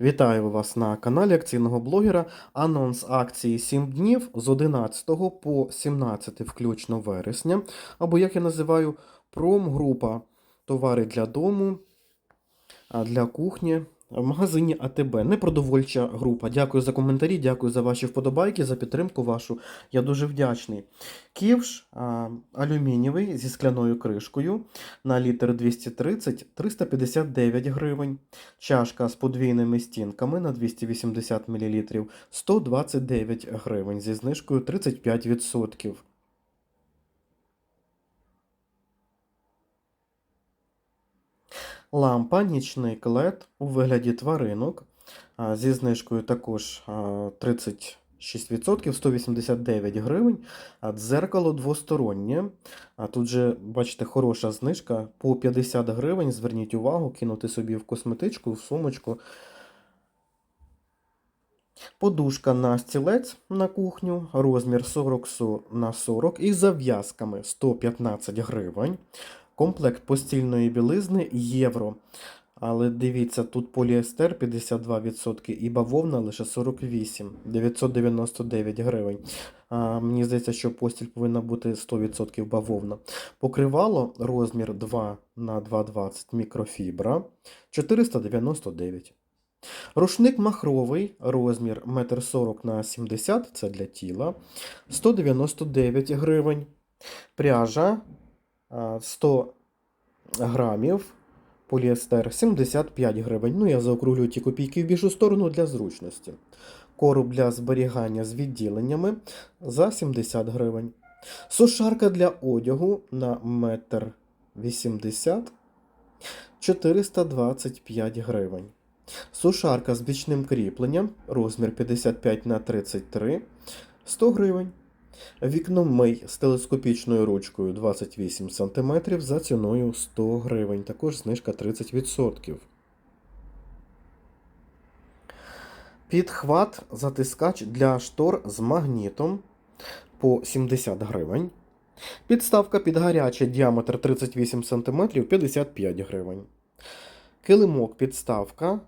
Вітаю вас на каналі акційного блогера. Анонс акції 7 днів з 11 по 17 включно вересня. Або, як я називаю, промгрупа товари для дому, для кухні в магазині АТБ. Непродовольча група. Дякую за коментарі, дякую за ваші вподобайки, за підтримку вашу. Я дуже вдячний. Ківш а, алюмінієвий зі скляною кришкою на літр 230 359 гривень. Чашка з подвійними стінками на 280 мл 129 гривень зі знижкою 35%. Лампа нічний LED у вигляді тваринок зі знижкою також 36%, 189 гривень. Дзеркало двостороннє. Тут же, бачите, хороша знижка по 50 гривень. Зверніть увагу, кинути собі в косметичку, в сумочку. Подушка на стілець на кухню, розмір 40 на 40 із зав'язками 115 гривень. Комплект постільної білизни євро. Але дивіться, тут поліестер 52% і бавовна лише 48, 999 гривень. А, мені здається, що постіль повинна бути 100% бавовна. Покривало розмір 2 на 2,20 мікрофібра 499. Рушник махровий, розмір 1,40 на 70 це для тіла 199 гривень. Пряжа 100 грамів, поліестер 75 гривень. Ну, я заокруглюю ті копійки в більшу сторону для зручності. Короб для зберігання з відділеннями за 70 гривень. Сушарка для одягу на 1,80 м 425 гривень. Сушарка з бічним кріпленням, розмір 55 на 33 100 гривень. Вікно мий з телескопічною ручкою 28 см за ціною 100 гривень. Також знижка 30%. Підхват затискач для штор з магнітом по 70 гривень. Підставка під гаряче діаметр 38 см 55 гривень. Килимок підставка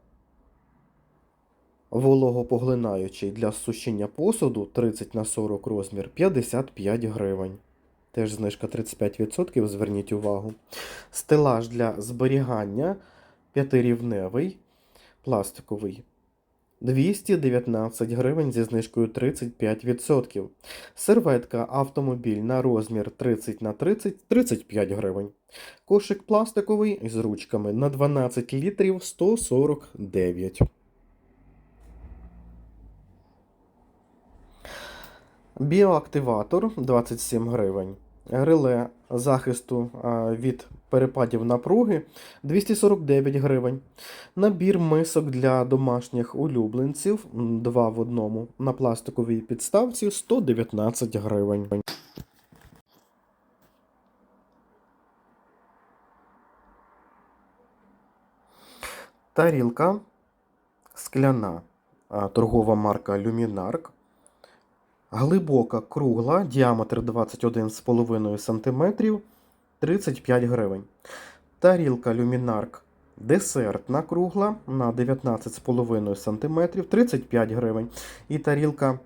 вологопоглинаючий для сушіння посуду 30 на 40 розмір 55 гривень. Теж знижка 35%, зверніть увагу. Стелаж для зберігання п'ятирівневий, пластиковий 219 гривень зі знижкою 35%. Серветка автомобільна розмір 30 на 30 35 гривень. Кошик пластиковий з ручками на 12 літрів 149. Біоактиватор 27 гривень. Реле захисту від перепадів напруги 249 гривень. Набір мисок для домашніх улюбленців 2 в одному на пластиковій підставці 119 гривень. Тарілка скляна торгова марка Luminark. Глибока кругла, діаметр 21,5 см 35 гривень. Тарілка люмінарк десертна кругла на 19,5 см 35 гривень. І тарілка,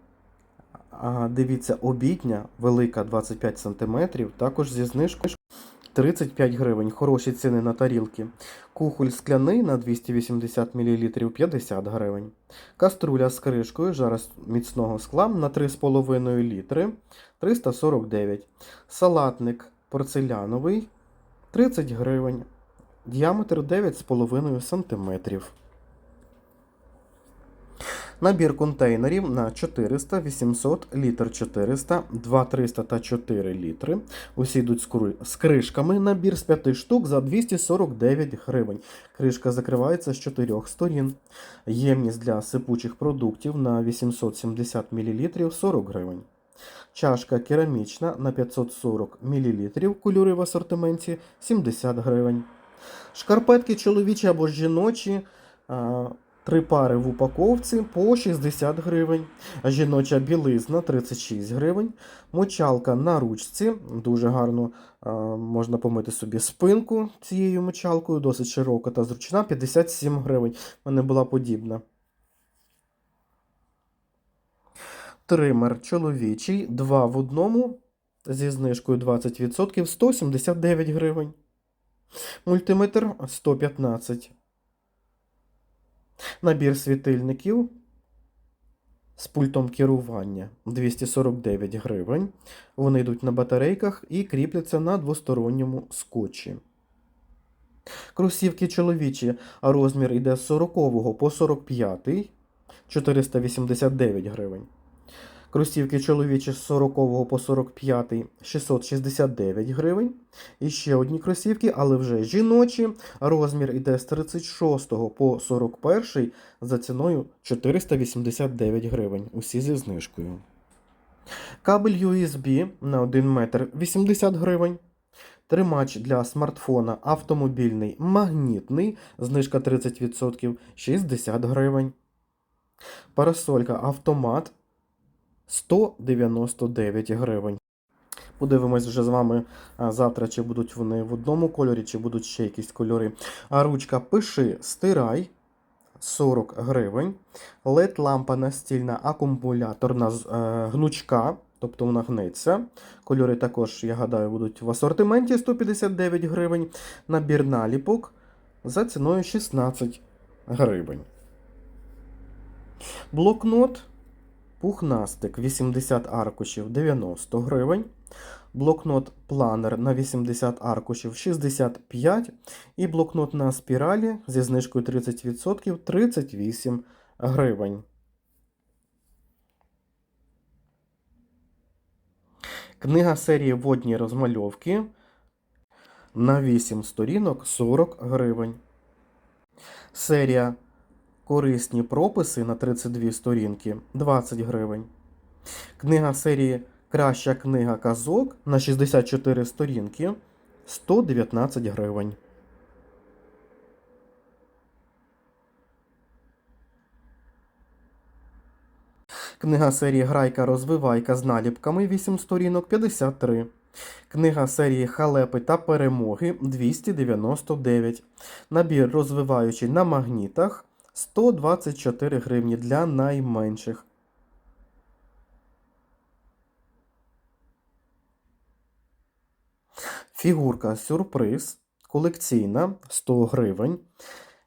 дивіться, обідня, велика 25 см, також зі знижкою 35 гривень. Хороші ціни на тарілки. Кухоль скляний на 280 мл 50 гривень. Каструля з кришкою жарос міцного скла на 3,5 літри 349. Салатник порцеляновий 30 гривень. Діаметр 9,5 см. Набір контейнерів на 400, 800, літр 400, 2 300 та 4 літри. Усі йдуть з кришками. Набір з 5 штук за 249 гривень. Кришка закривається з 4 сторін. Ємність для сипучих продуктів на 870 мл 40 гривень. Чашка керамічна на 540 мл. Кольори в асортименті 70 гривень. Шкарпетки чоловічі або жіночі. Три пари в упаковці по 60 гривень, жіноча білизна 36 гривень, мочалка на ручці. Дуже гарно можна помити собі спинку цією мочалкою, досить широка та зручна, 57 гривень. У мене була подібна. Тример чоловічий, 2 в одному. Зі знижкою 20% 179 гривень. Мультиметр 115 Набір світильників з пультом керування 249 гривень. Вони йдуть на батарейках і кріпляться на двосторонньому скотчі. Кросівки чоловічі, а розмір йде з 40 по 45 489 гривень. Кросівки чоловічі з 40 по 45 669 гривень. І ще одні кросівки, але вже жіночі. Розмір йде з 36 по 41 за ціною 489 гривень. Усі зі знижкою. Кабель USB на 1 метр 80 гривень. Тримач для смартфона автомобільний магнітний, знижка 30% 60 гривень. Парасолька автомат 199 гривень. Подивимось вже з вами завтра, чи будуть вони в одному кольорі, чи будуть ще якісь кольори. А ручка пиши стирай 40 гривень. led лампа настільна акумуляторна е, гнучка, тобто вона гнеться. Кольори також, я гадаю, будуть в асортименті 159 гривень. Набір наліпок за ціною 16 гривень. Блокнот Пухнастик 80 аркушів 90 гривень. Блокнот планер на 80 аркушів 65 і блокнот на спіралі зі знижкою 30% 38 гривень. Книга серії Водні розмальовки на 8 сторінок 40 гривень. Серія Корисні прописи на 32 сторінки 20 гривень. Книга серії Краща книга казок на 64 сторінки 119 гривень. Книга серії Грайка розвивайка з наліпками 8 сторінок 53. Книга серії Халепи та перемоги 299. Набір розвиваючий на магнітах 124 гривні для найменших. Фігурка сюрприз колекційна 100 гривень.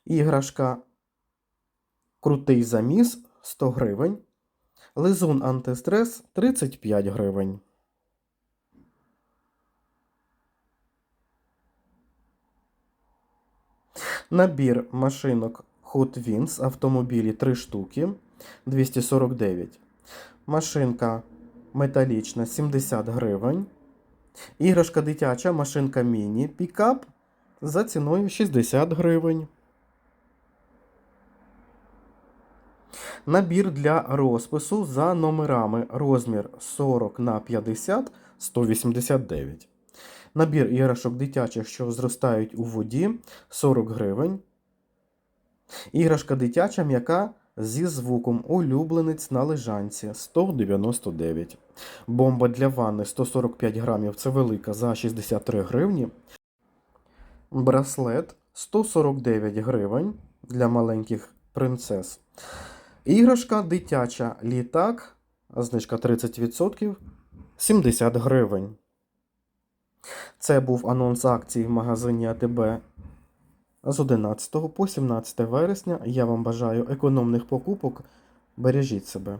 Іграшка Крутий заміс 100 гривень. Лизун антистрес 35 гривень. Набір машинок Hot Wheels автомобілі 3 штуки 249. Машинка металічна 70 гривень. Іграшка дитяча, машинка міні пікап за ціною 60 гривень. Набір для розпису за номерами розмір 40 на 50 189. Набір іграшок дитячих, що зростають у воді 40 гривень. Іграшка дитяча м'яка зі звуком. Улюбленець на лежанці. 199. Бомба для ванни. 145 грамів. Це велика. За 63 гривні. Браслет. 149 гривень для маленьких принцес. Іграшка дитяча. Літак, знижка 30% 70 гривень. Це був анонс акції в магазині АТБ з 11 по 17 вересня. Я вам бажаю економних покупок. Бережіть себе.